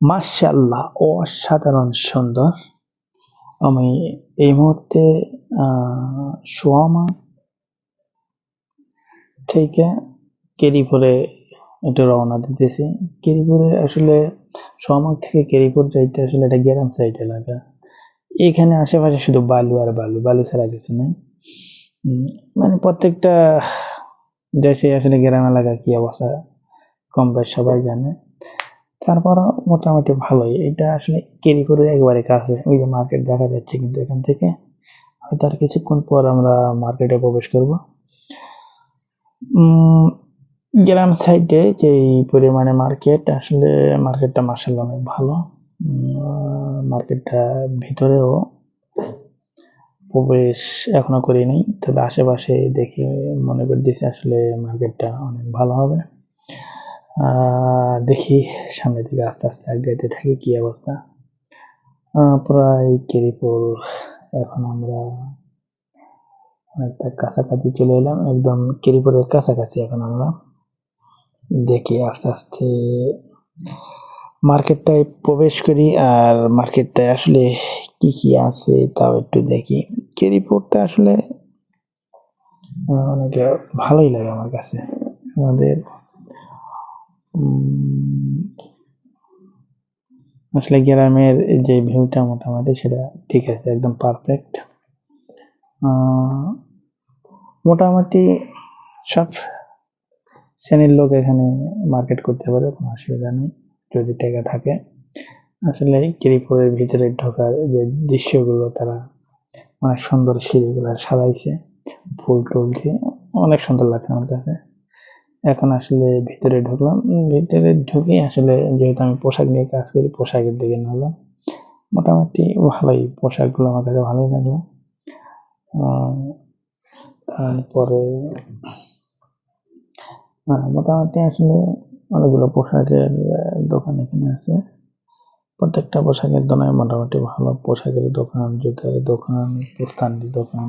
মাশাআল্লাহ, অসাধারণ সুন্দর। আমি এই মুহূর্তে সোয়ামা থেকে কেরিপুরে একটু রওনা দিতেছি। কেরিপুরে আসলে, সোয়ামা থেকে কেরিপুর যাইতে আসলে এটা গ্রাম সাইড এলাকা। এখানে আশেপাশে শুধু বালু আর বালু বালু ছাড়া কিছু নেই। মানে প্রত্যেকটা দেশে আসলে গ্রাম এলাকা কি অবস্থা কম বেশ সবাই জানে। তারপরও মোটামুটি ভালোই। এটা আসলে কেরিপুরের একবারে কাছে ওই যে মার্কেট দেখা যাচ্ছে কিন্তু এখান থেকে। হয়তো আর কিছুক্ষণ পর আমরা মার্কেটে প্রবেশ করব। গ্রাম সাইডে যে পরিমাণে মার্কেট আসলে মার্কেটটা মার্শাল্লাহ অনেক ভালো। মার্কেটটা ভিতরেও প্রবেশ এখনও করি নাই। তবে আশেপাশে দেখে মনে করতেছি আসলে মার্কেটটা অনেক ভালো হবে। দেখি সামনের দিকে আস্তে আস্তে আগাইতে থাকি কি অবস্থা। প্রায় কেরিপুর এখন আমরা অনেকটা কাছাকাছি চলে এলাম, একদম কেরিপুরের কাছাকাছি এখন আমরা। দেখি আস্তে আস্তে মার্কেটটায় প্রবেশ করি আর মার্কেটটায় আসলে কি কি আছে তাও একটু দেখি। কেরিপুরটা আসলে অনেক ভালোই লাগে আমার কাছে। আমাদের আসলে গ্রামের যে ভিউটা মোটামুটি সেটা ঠিক আছে, একদম পারফেক্ট মোটামুটি সব শ্রেণির লোক এখানে মার্কেট করতে পারে, কোনো অসুবিধা নেই, যদি টাকা থাকে। আসলে গিরিপুরের ভিতরে ঢোকার যে দৃশ্যগুলো, তারা অনেক সুন্দর সিঁড়িগুলো সাজাইছে, ফুল টুল দিয়ে, অনেক সুন্দর লাগছে আমার কাছে। এখন আসলে ভিতরে ঢুকলাম। ভিতরে ঢুকে আসলে যেহেতু আমি পোশাক নিয়ে কাজ করি, পোশাকের দিকে নামলাম। মোটামুটি ভালোই, পোশাকগুলো আমার কাছে ভালোই লাগল। তারপরে মোটামুটি আসলে অনেকগুলো পোশাকের দোকান এখানে আছে। প্রত্যেকটা পোশাকের দোকানে মোটামুটি ভালো পোশাকের দোকান, জুতার দোকান পুস্তানের দোকান।